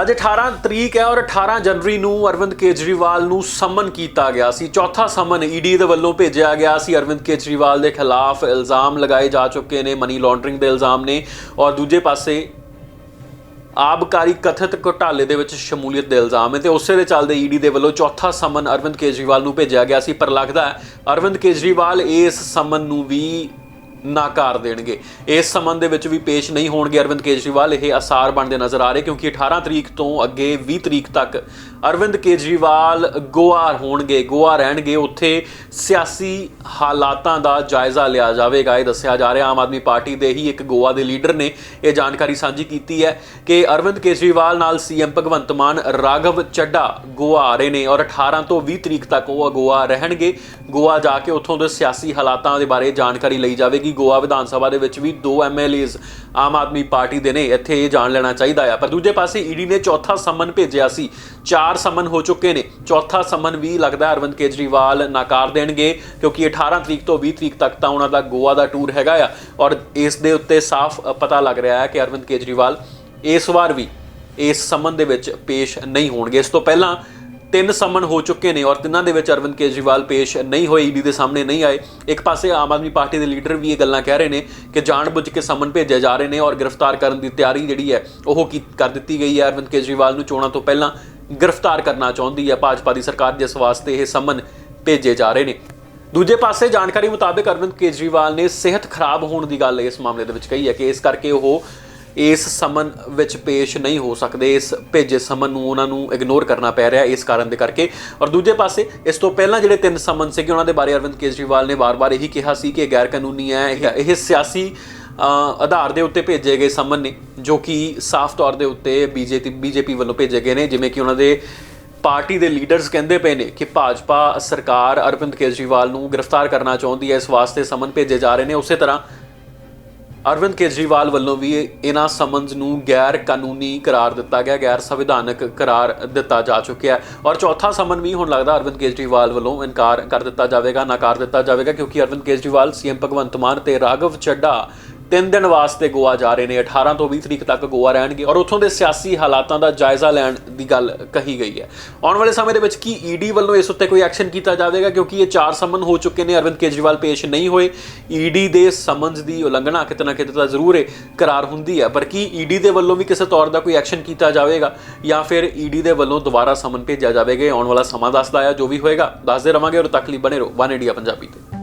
ਅੱਜ 18 ਤਰੀਕ ਹੈ ਔਰ 18 ਜਨਵਰੀ ਨੂੰ ਅਰਵਿੰਦ ਕੇਜਰੀਵਾਲ ਨੂੰ ਸਮਨ ਕੀਤਾ ਗਿਆ ਸੀ। ਚੌਥਾ ਸਮਨ ਈਡੀ ਦੇ ਵੱਲੋਂ ਭੇਜਿਆ ਗਿਆ ਸੀ। ਅਰਵਿੰਦ ਕੇਜਰੀਵਾਲ ਦੇ ਖਿਲਾਫ ਇਲਜ਼ਾਮ ਲਗਾਏ ਜਾ ਚੁੱਕੇ ਨੇ ਮਨੀ ਲਾਂਡਰਿੰਗ ਦੇ ਇਲਜ਼ਾਮ ਨੇ ਔਰ ਦੂਜੇ ਪਾਸੇ ਆਬਕਾਰੀ ਕਥਿਤ ਘੁਟਾਲੇ ਦੇ ਵਿੱਚ ਸ਼ਮੂਲੀਅਤ ਦੇ ਇਲਜ਼ਾਮ ਹੈ ਤੇ ਉਸੇ ਦੇ ਚੱਲਦੇ ਈਡੀ ਦੇ ਵੱਲੋਂ ਚੌਥਾ ਸਮਨ ਅਰਵਿੰਦ ਕੇਜਰੀਵਾਲ ਨੂੰ ਭੇਜਿਆ ਗਿਆ ਸੀ। ਪਰ ਲੱਗਦਾ ਅਰਵਿੰਦ ਕੇਜਰੀਵਾਲ ਇਸ ਸਮਨ ਨੂੰ ਵੀ ਨਾਕਾਰ ਦੇਣਗੇ। ਇਸ ਸੰਬੰਧ ਦੇ ਵਿੱਚ ਵੀ ਪੇਸ਼ ਨਹੀਂ ਹੋਣਗੇ ਅਰਵਿੰਦ ਕੇਜਰੀਵਾਲ। ਇਹ ਆਸਾਰ ਬਣਦੇ ਨਜ਼ਰ ਆ ਰਹੇ ਕਿਉਂਕਿ 18 ਤਰੀਕ ਤੋਂ ਅੱਗੇ 20 ਤਰੀਕ ਤੱਕ ਅਰਵਿੰਦ ਕੇਜਰੀਵਾਲ ਗੋਆ ਹੋਣਗੇ, ਗੋਆ ਰਹਿਣਗੇ। ਉੱਥੇ ਸਿਆਸੀ ਹਾਲਾਤਾਂ ਦਾ ਜਾਇਜ਼ਾ ਲਿਆ ਜਾਵੇਗਾ। ਇਹ ਦੱਸਿਆ ਜਾ ਰਿਹਾ, ਆਮ ਆਦਮੀ ਪਾਰਟੀ ਦੇ ਹੀ ਇੱਕ ਗੋਆ ਦੇ ਲੀਡਰ ਨੇ ਇਹ ਜਾਣਕਾਰੀ ਸਾਂਝੀ ਕੀਤੀ ਹੈ ਕਿ ਅਰਵਿੰਦ ਕੇਜਰੀਵਾਲ ਨਾਲ ਸੀਐਮ ਭਗਵੰਤ ਮਾਨ, ਰਾਘਵ ਚੱਡਾ ਗੋਆ ਆ ਰਹੇ ਨੇ ਔਰ 18 ਤੋਂ 20 ਤਰੀਕ ਤੱਕ ਉਹ ਗੋਆ ਰਹਿਣਗੇ। ਗੋਆ ਜਾ ਕੇ ਉੱਥੋਂ ਦੇ ਸਿਆਸੀ ਹਾਲਾਤਾਂ ਦੇ ਬਾਰੇ ਜਾਣਕਾਰੀ ਲਈ ਜਾਵੇਗੀ। ਗੋਆ ਵਿਧਾਨ ਸਭਾ ਦੇ ਵਿੱਚ ਵੀ ਦੋ ਐਮਐਲਏਜ਼ ਆਮ ਆਦਮੀ ਪਾਰਟੀ ਦੇ ਨੇ, ਇੱਥੇ ਇਹ ਜਾਣ ਲੈਣਾ ਚਾਹੀਦਾ ਆ। ਪਰ ਦੂਜੇ ਪਾਸੇ ਈਡੀ ਨੇ ਚੌਥਾ ਸਮਨ ਭੇਜਿਆ ਸੀ। ਚਾਰ ਸਮਨ ਹੋ ਚੁੱਕੇ ਨੇ। ਚੌਥਾ ਸਮਨ ਵੀ ਲੱਗਦਾ ਅਰਵਿੰਦ ਕੇਜਰੀਵਾਲ ਨਾਕਾਰ ਦੇਣਗੇ, ਕਿਉਂਕਿ 18 ਤਰੀਕ ਤੋਂ 20 ਤਰੀਕ ਤੱਕ ਤਾਂ ਉਹਨਾਂ ਦਾ ਗੋਆ ਦਾ ਟੂਰ ਹੈਗਾ ਆ। ਔਰ ਇਸ ਦੇ ਉੱਤੇ ਸਾਫ਼ ਪਤਾ ਲੱਗ ਰਿਹਾ ਹੈ ਕਿ ਅਰਵਿੰਦ ਕੇਜਰੀਵਾਲ ਇਸ ਵਾਰ ਵੀ ਇਸ ਸਮਨ ਦੇ ਵਿੱਚ ਪੇਸ਼ ਨਹੀਂ ਹੋਣਗੇ। ਇਸ ਤੋਂ ਪਹਿਲਾਂ ਤਿੰਨ ਸਮਨ ਹੋ ਚੁੱਕੇ ਨੇ ਔਰ ਤਿੰਨਾਂ ਦੇ ਵਿੱਚ ਅਰਵਿੰਦ ਕੇਜਰੀਵਾਲ ਪੇਸ਼ ਨਹੀਂ ਹੋਏ, ਈਡੀ ਦੇ ਸਾਹਮਣੇ ਨਹੀਂ ਆਏ। ਇੱਕ ਪਾਸੇ ਆਮ ਆਦਮੀ ਪਾਰਟੀ ਦੇ ਲੀਡਰ ਵੀ ਇਹ ਗੱਲਾਂ ਕਹਿ ਰਹੇ ਨੇ ਕਿ ਜਾਣਬੁੱਝ ਕੇ ਸਮਨ ਭੇਜੇ ਜਾ ਰਹੇ ਨੇ ਔਰ ਗ੍ਰਿਫਤਾਰ ਕਰਨ ਦੀ ਤਿਆਰੀ ਜਿਹੜੀ ਹੈ, ਉਹ ਕਰ ਦਿੱਤੀ ਗਈ ਹੈ। ਅਰਵਿੰਦ ਕੇਜਰੀਵਾਲ ਨੂੰ ਚੋਣਾਂ ਤੋਂ ਪਹਿਲਾਂ ਗ੍ਰਿਫਤਾਰ ਕਰਨਾ ਚਾਹੁੰਦੀ ਹੈ। ਭਾਜਪਾ ਦੀ ਸਰਕਾਰ ਜਿਸ ਵਾਸਤੇ ਇਹ ਸਮਨ ਭੇਜੇ ਜਾ ਰਹੇ ਨੇ। ਦੂਜੇ ਪਾਸੇ ਜਾਣਕਾਰੀ ਮੁਤਾਬਕ ਅਰਵਿੰਦ ਕੇਜਰੀਵਾਲ ਨੇ ਸਿਹਤ ਖਰਾਬ ਹੋਣ ਦੀ ਗੱਲ ਇਸ ਮਾਮਲੇ ਦੇ ਵਿੱਚ ਕਹੀ ਹੈ ਕਿ ਇਸ ਕਰਕੇ ਉਹ ਇਸ ਸਮਨ ਵਿੱਚ ਪੇਸ਼ ਨਹੀਂ ਹੋ ਸਕਦੇ, ਇਸ ਭੇਜੇ ਸਮਨ ਨੂੰ ਉਹਨਾਂ ਨੂੰ ਇਗਨੋਰ ਕਰਨਾ ਪੈ ਰਿਹਾ ਇਸ ਕਾਰਨ ਦੇ ਕਰਕੇ। ਔਰ ਦੂਜੇ ਪਾਸੇ, ਇਸ ਤੋਂ ਪਹਿਲਾਂ ਜਿਹੜੇ ਤਿੰਨ ਸਮਨ ਸੀਗੇ, ਉਹਨਾਂ ਦੇ ਬਾਰੇ ਅਰਵਿੰਦ ਕੇਜਰੀਵਾਲ ਨੇ ਵਾਰ-ਵਾਰ ਇਹੀ ਕਿਹਾ ਸੀ ਕਿ ਇਹ ਗੈਰ ਕਾਨੂੰਨੀ ਹੈ, ਇਹ ਇਹ ਸਿਆਸੀ ਆਧਾਰ ਦੇ ਉੱਤੇ ਭੇਜੇ ਗਏ ਸਮਨ ਨੇ, ਜੋ ਕਿ ਸਾਫ਼ ਤੌਰ ਦੇ ਉੱਤੇ ਬੀਜੇਪੀ ਬੀਜੇਪੀ ਵੱਲੋਂ ਭੇਜੇ ਗਏ ਨੇ, ਜਿਵੇਂ ਕਿ ਉਹਨਾਂ ਦੇ ਪਾਰਟੀ ਦੇ ਲੀਡਰਸ ਕਹਿੰਦੇ ਪਏ ਨੇ ਕਿ ਭਾਜਪਾ ਸਰਕਾਰ ਅਰਵਿੰਦ ਕੇਜਰੀਵਾਲ ਨੂੰ ਗ੍ਰਿਫਤਾਰ ਕਰਨਾ ਚਾਹੁੰਦੀ ਹੈ, ਇਸ ਵਾਸਤੇ ਸਮਨ ਭੇਜੇ ਜਾ ਰਹੇ ਨੇ। ਉਸੇ ਤਰ੍ਹਾਂ ਅਰਵਿੰਦ ਕੇਜਰੀਵਾਲ ਵੱਲੋਂ ਵੀ ਇਹਨਾਂ ਸਮਨਸ ਨੂੰ ਗੈਰ ਕਾਨੂੰਨੀ ਕਰਾਰ ਦਿੱਤਾ ਗਿਆ ਗੈਰ ਸੰਵਿਧਾਨਕ ਕਰਾਰ ਦਿੱਤਾ ਜਾ ਚੁੱਕਿਆ ਹੈ। ਔਰ ਚੌਥਾ ਸਮਨ ਵੀ ਹੁਣ ਲੱਗਦਾ ਅਰਵਿੰਦ ਕੇਜਰੀਵਾਲ ਵੱਲੋਂ ਇਨਕਾਰ ਕਰ ਦਿੱਤਾ ਜਾਵੇਗਾ, ਨਕਾਰ ਦਿੱਤਾ ਜਾਵੇਗਾ, ਕਿਉਂਕਿ ਅਰਵਿੰਦ ਕੇਜਰੀਵਾਲ, ਸੀਐਮ ਭਗਵੰਤ ਮਾਨ ਤੇ ਰਾਘਵ ਚੱਡਾ ਤਿੰਨ ਦਿਨ ਵਾਸਤੇ ਗੋਆ ਜਾ ਰਹੇ ਨੇ 18 ਤੋਂ 20 ਤਰੀਕ ਤੱਕ ਗੋਆ ਰਹਿਣਗੇ ਔਰ ਉੱਥੋਂ ਦੇ ਸਿਆਸੀ ਹਾਲਾਤਾਂ ਦਾ ਜਾਇਜ਼ਾ ਲੈਣ ਦੀ ਗੱਲ ਕਹੀ ਗਈ ਹੈ। ਆਉਣ ਵਾਲੇ ਸਮੇਂ ਦੇ ਵਿੱਚ ਕੀ ਈਡੀ ਵੱਲੋਂ ਇਸ ਉੱਤੇ ਕੋਈ ਐਕਸ਼ਨ ਕੀਤਾ ਜਾਵੇਗਾ? ਕਿਉਂਕਿ ਇਹ ਚਾਰ ਸਮਨ ਹੋ ਚੁੱਕੇ ਨੇ, ਅਰਵਿੰਦ ਕੇਜਰੀਵਾਲ ਪੇਸ਼ ਨਹੀਂ ਹੋਏ। ਈਡੀ ਦੇ ਸਮਨਸ ਦੀ ਉਲੰਘਣਾ ਕਿਤੇ ਨਾ ਕਿਤੇ ਤਾਂ ਜ਼ਰੂਰ ਹੈ ਕਰਾਰ ਹੁੰਦੀ ਹੈ। ਪਰ ਕੀ ਈਡੀ ਦੇ ਵੱਲੋਂ ਵੀ ਕਿਸੇ ਤੌਰ ਦਾ ਕੋਈ ਐਕਸ਼ਨ ਕੀਤਾ ਜਾਵੇਗਾ ਜਾਂ ਫਿਰ ਈਡੀ ਦੇ ਵੱਲੋਂ ਦੁਬਾਰਾ ਸਮਨ ਭੇਜਿਆ ਜਾਵੇਗਾ? ਆਉਣ ਵਾਲਾ ਸਮਾਂ ਦੱਸਦਾ ਹੈ। ਜੋ ਵੀ ਹੋਏਗਾ, ਦੱਸਦੇ ਰਵਾਂਗੇ ਔਰ ਤੱਕ ਲਈ ਬਣੇ ਰਹੋ। ਵਨ ਇੰਡੀਆ ਪੰਜਾਬੀ ਤੇ।